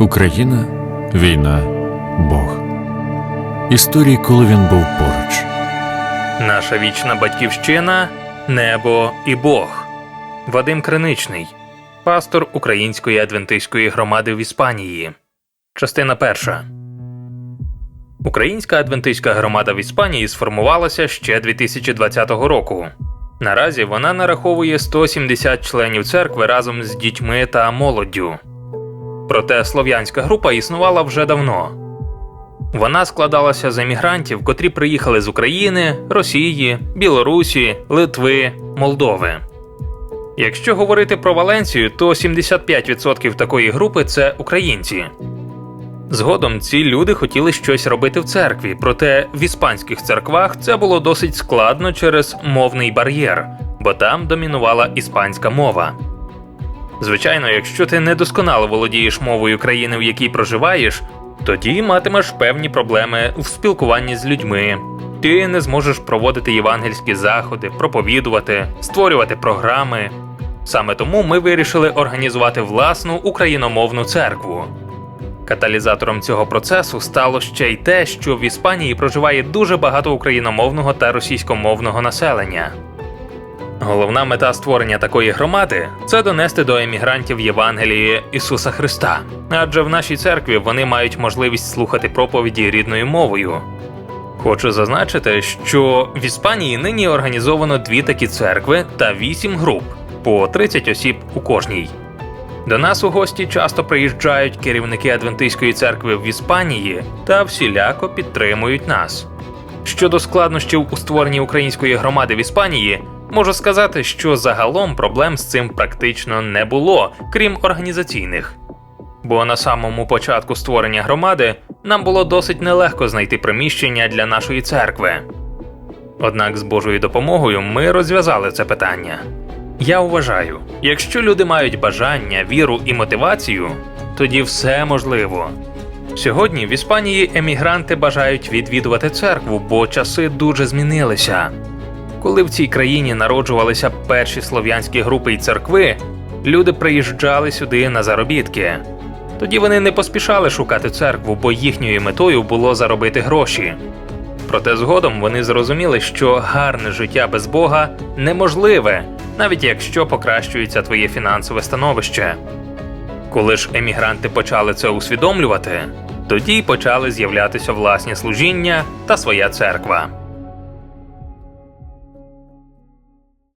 Україна, війна, Бог. Історії, коли він був поруч. Наша вічна батьківщина небо і Бог. Вадим Криничний, пастор Української адвентистської громади в Іспанії. Частина перша. Українська адвентистська громада в Іспанії сформувалася ще 2020 року. Наразі вона нараховує 170 членів церкви разом з дітьми та молоддю. Проте слов'янська група існувала вже давно. Вона складалася з емігрантів, котрі приїхали з України, Росії, Білорусі, Литви, Молдови. Якщо говорити про Валенцію, то 75% такої групи це українці. Згодом ці люди хотіли щось робити в церкві, проте в іспанських церквах це було досить складно через мовний бар'єр, бо там домінувала іспанська мова. Звичайно, якщо ти недосконало володієш мовою країни, в якій проживаєш, тоді матимеш певні проблеми в спілкуванні з людьми. Ти не зможеш проводити євангельські заходи, проповідувати, створювати програми. Саме тому ми вирішили організувати власну україномовну церкву. Каталізатором цього процесу стало ще й те, що в Іспанії проживає дуже багато україномовного та російськомовного населення. Головна мета створення такої громади це донести до емігрантів Євангелії Ісуса Христа, адже в нашій церкві вони мають можливість слухати проповіді рідною мовою. Хочу зазначити, що в Іспанії нині організовано дві такі церкви та вісім груп по 30 осіб у кожній. До нас у гості часто приїжджають керівники Адвентистської церкви в Іспанії та всіляко підтримують нас. Щодо складнощів у створенні української громади в Іспанії, можу сказати, що загалом проблем з цим практично не було, крім організаційних. Бо на самому початку створення громади нам було досить нелегко знайти приміщення для нашої церкви. Однак з Божою допомогою ми розв'язали це питання. Я вважаю, якщо люди мають бажання, віру і мотивацію, тоді все можливо. Сьогодні в Іспанії емігранти бажають відвідувати церкву, бо часи дуже змінилися. Коли в цій країні народжувалися перші слов'янські групи і церкви, люди приїжджали сюди на заробітки. Тоді вони не поспішали шукати церкву, бо їхньою метою було заробити гроші. Проте згодом вони зрозуміли, що гарне життя без Бога неможливе, навіть якщо покращується твоє фінансове становище. Коли ж емігранти почали це усвідомлювати, тоді й почали з'являтися власні служіння та своя церква.